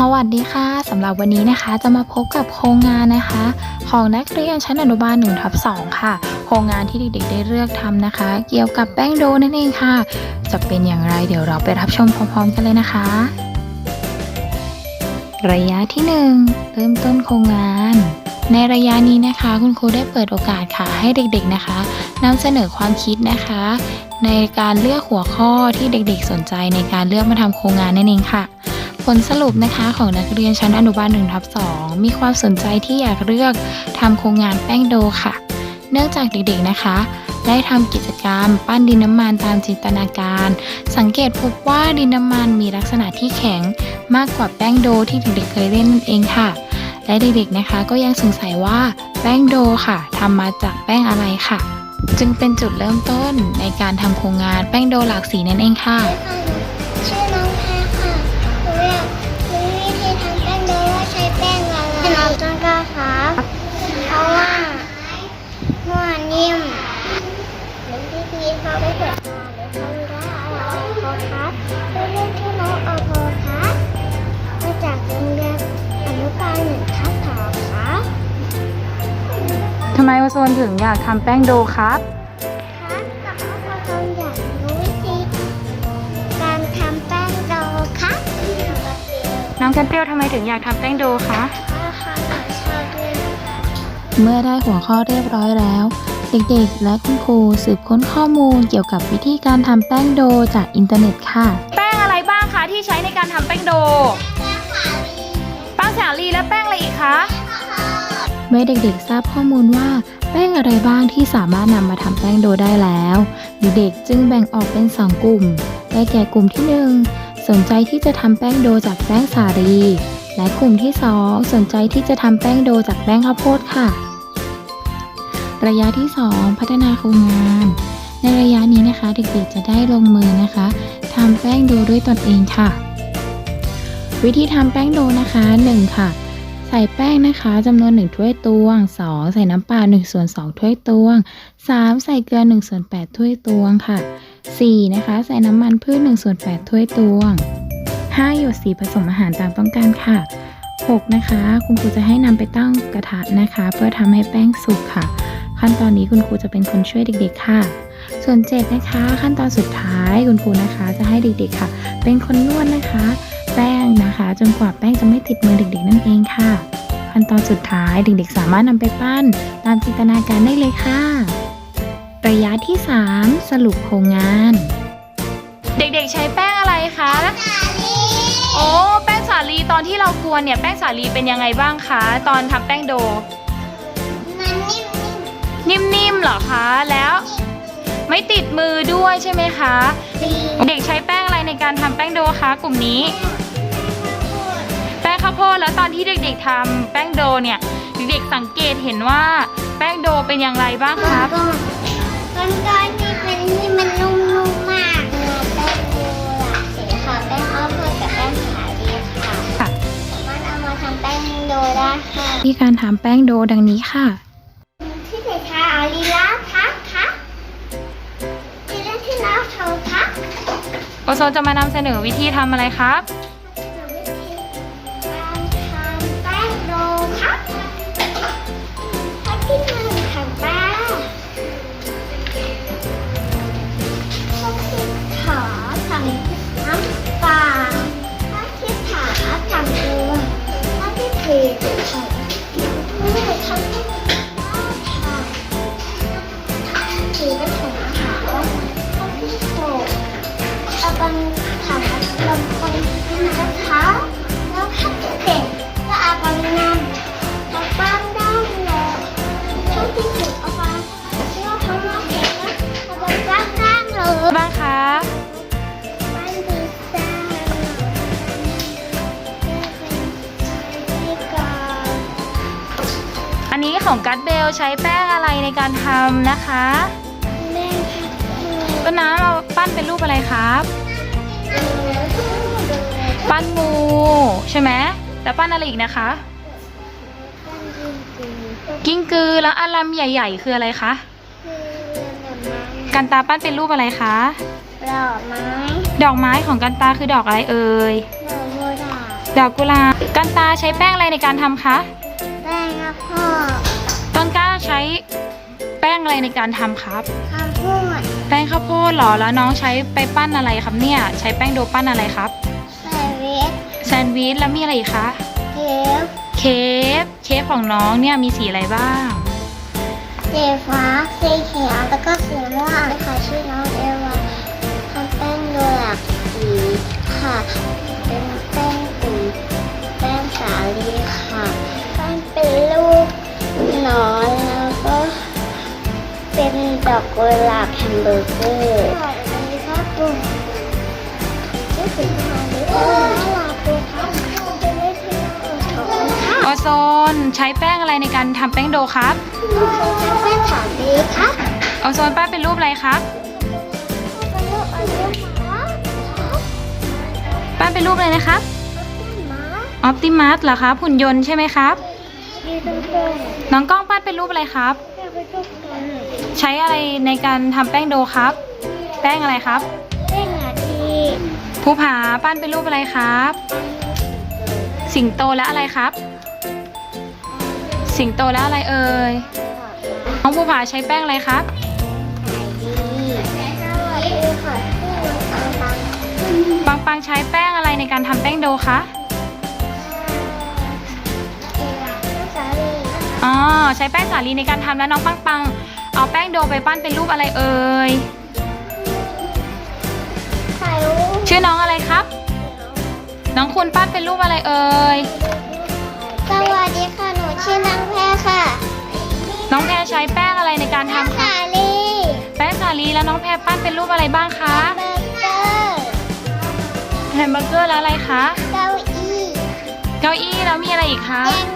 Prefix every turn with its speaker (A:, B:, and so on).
A: สวัสดีค่ะสำหรับวันนี้นะคะ จะมาพบกับโครงงานนะคะ ของนักเรียนชั้นอนุบาล1ทับ2ค่ะ โครงงานที่เด็กๆได้เลือกทำนะคะ เกี่ยวกับแป้งโดนั่นเองค่ะ จะเป็นอย่างไรเดี๋ยวเราไปรับชมพร้อมๆกันเลยนะคะ ระยะที่ 1 เริ่มต้นโครงงาน ในระยะนี้นะคะ คุณครูได้เปิดโอกาสค่ะให้เด็กๆนะคะนำเสนอความคิดนะคะ ในการเลือกหัวข้อที่เด็กๆสนใจในการเลือกมาทำโครงงานนั่นเองค่ะ ผลสรุปนะคะของนักเรียนชั้นอนุบาล1ทับ2มีความสนใจที่อยากเลือกทำโครงงานแป้งโดค่ะ เนื่องจากเด็กๆนะคะ ได้ทำกิจกรรม ปั้นดินน้ำมันตามจินตนาการ สังเกตพบว่าดินน้ำมันมีลักษณะที่แข็งมากกว่าแป้งโดที่เด็กๆเคยเล่นนั่นเองค่ะ และเด็กๆนะคะก็ยังสงสัยว่าแป้งโดค่ะทำมาจากแป้งอะไรค่ะ จึงเป็นจุดเริ่มต้นในการทำโครงงานแป้งโดหลากสีนั่นเองค่ะ
B: ชื่อน้อง ไม
A: วาโซนถึงอยากทำแป้งโดครับ
B: ครับกับพ่อพ่อทอยากรู้วิธีการทำแป้งโดครับ
A: น้องกันเปรี้ยวทำไมถึงอยากทำแป้งโดคะ
B: พ่อค่ะหนูชอบเล่น
A: เมื่อได้หัวข้อเรียบร้อยแล้ว เด็กๆ และคุณครูสืบค้นข้อมูลเกี่ยวกับวิธีการทำแป้งโดจากอินเทอร์เน็ตค่ะ
C: แป้งอะไรบ้างคะที่ใช้ในการทำแป้งโด แป้งสาลีและแป้งอะไรอีกคะ
A: เมื่อเด็กๆ ทราบข้อมูลว่า แป้งอะไรบ้างที่สามารถนำมาทำแป้งโดได้แล้วเด็กๆจึงแบ่งออกเป็น 2 กลุ่ม ได้แก่กลุ่มที่ 1 สนใจที่จะทำแป้งโดจากแป้งสาลีและกลุ่มที่ 2 สนใจที่จะทำแป้งโดจากแป้งข้าวโพดค่ะ ระยะที่ 2 พัฒนาโครงงาน ในระยะนี้นะคะเด็กๆจะได้ลงมือนะคะทำแป้งโดด้วยตนเองค่ะ วิธีทำแป้งโดนะคะ 1 ค่ะ ส่แป้งนะคะจำนวน 1 ถ้วยตวง 2 ใส่น้ำเปล่า1ส่วน2ถ้วยตวง 3 ใส่เกลือ1ส่วน8ถ้วยตวงค่ะ 4 นะคะ ใส่น้ำมันพืช1ส่วน8ถ้วยตวง 5 หยดสีผสมอาหารตามต้องการค่ะ 6 นะคะ คุณครูจะให้นำไปตั้งกระทะนะคะ เพื่อทำให้แป้งสุกค่ะ ขั้นตอนนี้คุณครูจะเป็นคนช่วยเด็กๆค่ะ ส่วน 7 นะคะ ขั้นตอนสุดท้ายคุณครูนะคะ จะให้เด็กๆค่ะ เป็นคนนวดนะคะ แป้งนะคะ จนกว่าแป้งจะไม่ติดมือเด็กๆนั่นเองค่ะ ขั้นตอนสุดท้ายเด็กๆ สามารถนำไปปั้น ตามจินตนาการได้เลยค่ะ ระยะที่ 3 สรุปโครงงาน
C: เด็กๆ ใช้แป้งอะไรคะโอ้แป้งสาลีตอนที่เรากวนเนี่ยแป้งสาลีเป็นยังไงบ้างคะตอนทำแป้งโด
B: มันนิ่ม
C: นิ่มๆ เหรอคะแล้ว ไม่ติดมือด้วยใช่ไหมคะ
B: ๆดี
C: เด็กใช้แป้งอะไรในการทำแป้งโดคะกลุ่มนี้แป้ งข้าวโพดแล้วตอนที่เด็กๆทำแป้งโดเนี่ยเด็กๆสังเกตเห็นว่าแป้งโดเป็นอย่างไรบ้างครับ
B: ก้อนก้อนก้อนที่เป็นที่มันนุ่มๆมากเนื้อแป้งโบราณสีขาวแป้งข้าวโพดกับแป้งสาลีค่ะ
A: ค่ะ
B: สามารถเอามาทำแป้งโดได้ค่ะ
A: ที่การทำแป้งโดดังนี้ค่ะ
B: ที่ไหนคะเอาลีลาพักคะลีลาที่น้าเธอพัก
C: โอโซนจะมานำเสนอวิธีทำอะไรครับา
B: ที่เพ ของกั
C: ดเบลใช้แป้งอะไรในการทำนะคะ
B: แม่
C: ต้นน้ำเราปั้นเป็นรูปอะไรครับ ปั้นงูใช่ไหมแล้วปั้นอะไรอีกนะคะ กิ้งกือแล้วอารัมใหญ่ ๆ คืออะไรคะกันตาปั้นเป็นรูปอะไรคะ
B: ดอกไม้
C: ดอกไม้ของกันตาคือดอกอะไรเอ่ย
B: ดอกโบราณ
C: ดอกกุหลาบกันตาใช้แป้งอะไรในการทำคะ
B: แป้ง ครับพ่อ
C: ต้นกล้าใช้แป้งอะไรในการทำครับ
B: คำพูด
C: แป้งข้าวโพดเหรอแล้วน้องใช้ไปปั้นอะไรครับเนี่ย ใช้แป้งโดปั้นอะไรครับ
B: ใส่เวท
C: แซนด์วิชแล้วมีอะไรอีกคะ
B: เทป
C: เค้กเค้กของน้องเนี่ยมีสีอะไรบ้าง
B: สีฟ้าสีเขียวแล้วก็สีม่วงค่ะชื่อน้องเอว ดอกกุหลาบแฮมเบอร์เกอร์สวัสดีครับปุ่มชื่อสีฟ้าหรือเปล่าลาปูครับเป็นวิธีของคุณค่ะ
C: ออโซนใช้แป้งอะไรในการทำแป้งโดครับ
B: แป้งสาลีครับ
C: ออโซนป้านเป็นรูปอะไรครับ
B: เป็นลูกอะไรคะ
C: ป้านเป็นรูปอะไรนะครับ
B: หมา
C: ออ t ติมัสเหรอครับหุ่นยนต์ใช่ไหมครับ
B: ยืนตรงๆ
C: น้องกล้องป้านเป็นรูปอะไรครับ
B: อยากไปทุกคน
C: ใช้อะไรในการทำแป้งโดครับ แป้งอะไรครับ
B: เล่นอาที
C: ภูผาปั้นเป็นรูปอะไรครับ สิงโตและอะไรครับ สิงโตและอะไรเอ่ยน้องภูผาใช้แป้งอะไรครับ
B: ขาที
C: ปังปังใช้แป้งอะไรในการทำแป้งโดคะอ๋อใช้แป้งสาลีในการทำแล้วน้องปังปัง เอาแป้งโดไปปั้นเป็นรูปอะไรเอ่ย
B: ไข่ลูก
C: ชื่อน้องอะไรครับ น้องคุณปั้นเป็นรูปอะไรเอ่ย
B: สวัสดีค่ะหนูชื่อนางแพรค่ะ
C: น้องแพรใช้แป้งอะไรในการทำคะ
B: สาลี
C: แป้งสาลีแล้วน้องแพรปั้นเป็นรูปอะไรบ้างคะ
B: เบอร์เกอร์
C: แฮมเบอร์เกอร์แล้วอะไรคะ
B: เก้าอี้
C: เก้าอี้แล้วมีอะไรอีกคะ
B: แกงน้